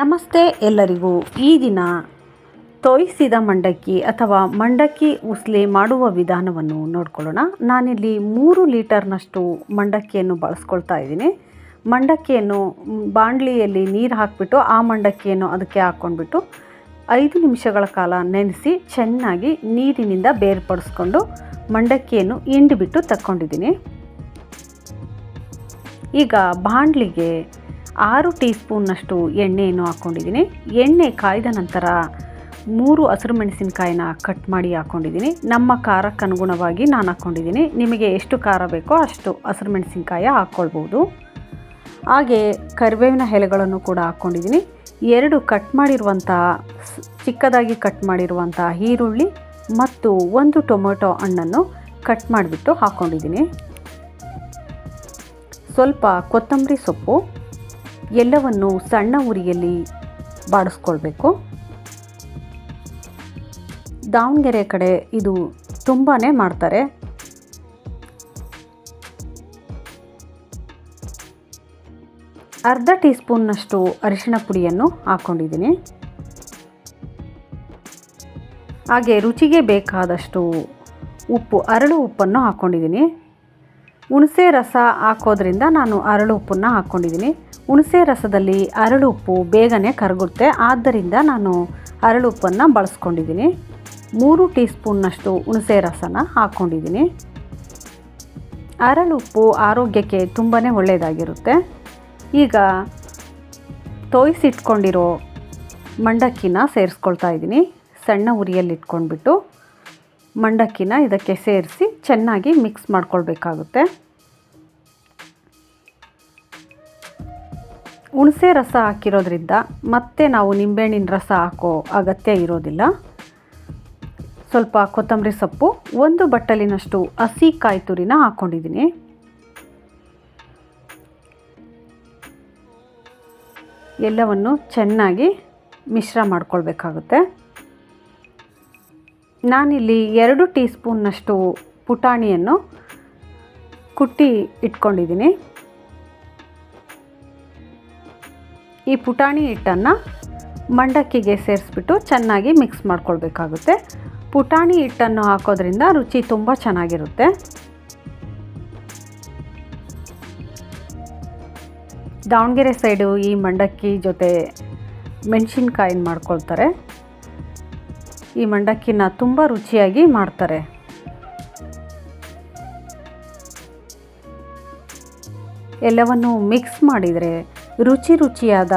ನಮಸ್ತೆ ಎಲ್ಲರಿಗೂ. ಈ ದಿನ ತೋಯಿಸಿದ ಮಂಡಕ್ಕಿ ಅಥವಾ ಮಂಡಕ್ಕಿ ಉಸ್ಲಿ ಮಾಡುವ ವಿಧಾನವನ್ನು ನೋಡ್ಕೊಳ್ಳೋಣ. ನಾನಿಲ್ಲಿ ಮೂರು ಲೀಟರ್ನಷ್ಟು ಮಂಡಕ್ಕಿಯನ್ನು ಬಳಸ್ಕೊಳ್ತಾ ಇದ್ದೀನಿ. ಮಂಡಕ್ಕಿಯನ್ನು ಬಾಣಲಿಯಲ್ಲಿ ನೀರು ಹಾಕಿಬಿಟ್ಟು ಆ ಮಂಡಕ್ಕಿಯನ್ನು ಅದಕ್ಕೆ ಹಾಕ್ಕೊಂಡ್ಬಿಟ್ಟು ಐದು ನಿಮಿಷಗಳ ಕಾಲ ನೆನೆಸಿ ಚೆನ್ನಾಗಿ ನೀರಿನಿಂದ ಬೇರ್ಪಡಿಸ್ಕೊಂಡು ಮಂಡಕ್ಕಿಯನ್ನು ಹಿಂಡಿಬಿಟ್ಟು ತಕ್ಕೊಂಡಿದ್ದೀನಿ. ಈಗ ಬಾಣಲಿಗೆ ಆರು ಟೀ ಸ್ಪೂನ್ನಷ್ಟು ಎಣ್ಣೆಯನ್ನು ಹಾಕ್ಕೊಂಡಿದ್ದೀನಿ. ಎಣ್ಣೆ ಕಾಯ್ದ ನಂತರ ಮೂರು ಹಸಿರು ಮೆಣಸಿನ್ಕಾಯಿನ ಕಟ್ ಮಾಡಿ ಹಾಕ್ಕೊಂಡಿದ್ದೀನಿ. ನಮ್ಮ ಖಾರಕ್ಕೆ ಅನುಗುಣವಾಗಿ ನಾನು ಹಾಕ್ಕೊಂಡಿದ್ದೀನಿ. ನಿಮಗೆ ಎಷ್ಟು ಖಾರ ಬೇಕೋ ಅಷ್ಟು ಹಸಿರು ಮೆಣಸಿನ್ಕಾಯಿ ಹಾಕ್ಕೊಳ್ಬೋದು. ಹಾಗೆ ಕರಿಬೇವಿನ ಎಲೆಗಳನ್ನು ಕೂಡ ಹಾಕ್ಕೊಂಡಿದ್ದೀನಿ. ಎರಡು ಕಟ್ ಮಾಡಿರುವಂಥ ಚಿಕ್ಕದಾಗಿ ಕಟ್ ಮಾಡಿರುವಂಥ ಈರುಳ್ಳಿ ಮತ್ತು ಒಂದು ಟೊಮೊಟೊ ಹಣ್ಣನ್ನು ಕಟ್ ಮಾಡಿಬಿಟ್ಟು ಹಾಕ್ಕೊಂಡಿದ್ದೀನಿ. ಸ್ವಲ್ಪ ಕೊತ್ತಂಬರಿ ಸೊಪ್ಪು ಎಲ್ಲವನ್ನು ಸಣ್ಣ ಉರಿಯಲ್ಲಿ ಬಾಡಿಸ್ಕೊಳ್ಬೇಕು. ದಾವಣಗೆರೆ ಕಡೆ ಇದು ತುಂಬಾ ಮಾಡ್ತಾರೆ. ಅರ್ಧ ಟೀ ಸ್ಪೂನ್ನಷ್ಟು ಅರಿಶಿಣ ಪುಡಿಯನ್ನು ಹಾಕ್ಕೊಂಡಿದ್ದೀನಿ ಹಾಗೆ ರುಚಿಗೆ ಬೇಕಾದಷ್ಟು ಉಪ್ಪು, ಅರಳು ಉಪ್ಪನ್ನು ಹಾಕ್ಕೊಂಡಿದ್ದೀನಿ ಹುಣಸೆ ರಸ ಹಾಕೋದ್ರಿಂದ ನಾನು ಅರಳು ಉಪ್ಪನ್ನು ಹಾಕ್ಕೊಂಡಿದ್ದೀನಿ. ಹುಣಸೆ ರಸದಲ್ಲಿ ಅರಳು ಉಪ್ಪು ಬೇಗನೆ ಕರಗುತ್ತೆ. ಆದ್ದರಿಂದ ನಾನು ಅರಳು ಉಪ್ಪನ್ನು ಬಳಸ್ಕೊಂಡಿದ್ದೀನಿ. ಮೂರು ಟೀ ಸ್ಪೂನ್ನಷ್ಟು ಹುಣಸೆ ರಸನ ಹಾಕ್ಕೊಂಡಿದ್ದೀನಿ. ಅರಳುಪ್ಪು ಆರೋಗ್ಯಕ್ಕೆ ತುಂಬಾ ಒಳ್ಳೆಯದಾಗಿರುತ್ತೆ. ಈಗ ತೋಯಿಸಿಟ್ಕೊಂಡಿರೋ ಮಂಡಕ್ಕಿನ ಸೇರಿಸ್ಕೊಳ್ತಾ ಇದ್ದೀನಿ. ಸಣ್ಣ ಉರಿಯಲ್ಲಿಟ್ಕೊಂಡ್ಬಿಟ್ಟು ಮಂಡಕ್ಕಿನ ಇದಕ್ಕೆ ಸೇರಿಸಿ ಚೆನ್ನಾಗಿ ಮಿಕ್ಸ್ ಮಾಡ್ಕೊಳ್ಬೇಕಾಗುತ್ತೆ. ಹುಣಸೆ ರಸ ಹಾಕಿರೋದ್ರಿಂದ ಮತ್ತೆ ನಾವು ನಿಂಬೆಹಣ್ಣಿನ ರಸ ಹಾಕೋ ಅಗತ್ಯ ಇರೋದಿಲ್ಲ. ಸ್ವಲ್ಪ ಕೊತ್ತಂಬರಿ ಸೊಪ್ಪು, ಒಂದು ಬಟ್ಟಲಿನಷ್ಟು ಹಸಿ ಕಾಯಿ ತುರಿನ ಹಾಕ್ಕೊಂಡಿದ್ದೀನಿ ಎಲ್ಲವನ್ನು ಚೆನ್ನಾಗಿ ಮಿಶ್ರ ಮಾಡ್ಕೊಳ್ಬೇಕಾಗುತ್ತೆ. ನಾನಿಲ್ಲಿ ಎರಡು ಟೀ ಸ್ಪೂನ್ನಷ್ಟು ಪುಟಾಣಿಯನ್ನು ಕುಟ್ಟಿ ಇಟ್ಕೊಂಡಿದ್ದೀನಿ. ಈ ಪುಟಾಣಿ ಹಿಟ್ಟನ್ನು ಮಂಡಕ್ಕಿಗೆ ಸೇರಿಸ್ಬಿಟ್ಟು ಚೆನ್ನಾಗಿ ಮಿಕ್ಸ್ ಮಾಡ್ಕೊಳ್ಬೇಕಾಗುತ್ತೆ. ಪುಟಾಣಿ ಹಿಟ್ಟನ್ನು ಹಾಕೋದ್ರಿಂದ ರುಚಿ ತುಂಬ ಚೆನ್ನಾಗಿರುತ್ತೆ. ದಾವಣಗೆರೆ ಸೈಡು ಈ ಮಂಡಕ್ಕಿ ಜೊತೆ ಮೆಣಸಿನ್ಕಾಯಿನ ಮಾಡ್ಕೊಳ್ತಾರೆ. ಈ ಮಂಡಕ್ಕಿನ ತುಂಬ ರುಚಿಯಾಗಿ ಮಾಡ್ತಾರೆ. ಎಲ್ಲವನ್ನು ಮಿಕ್ಸ್ ಮಾಡಿದರೆ ರುಚಿ ರುಚಿಯಾದ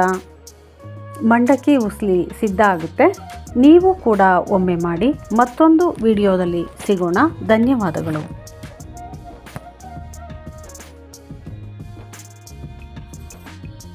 ಮಂಡಕ್ಕಿ ಉಸ್ಲಿ ಸಿದ್ಧ ಆಗುತ್ತೆ. ನೀವು ಕೂಡ ಒಮ್ಮೆ ಮಾಡಿ ಮತ್ತೊಂದು ವಿಡಿಯೋದಲ್ಲಿ ಸಿಗೋಣ. ಧನ್ಯವಾದಗಳು.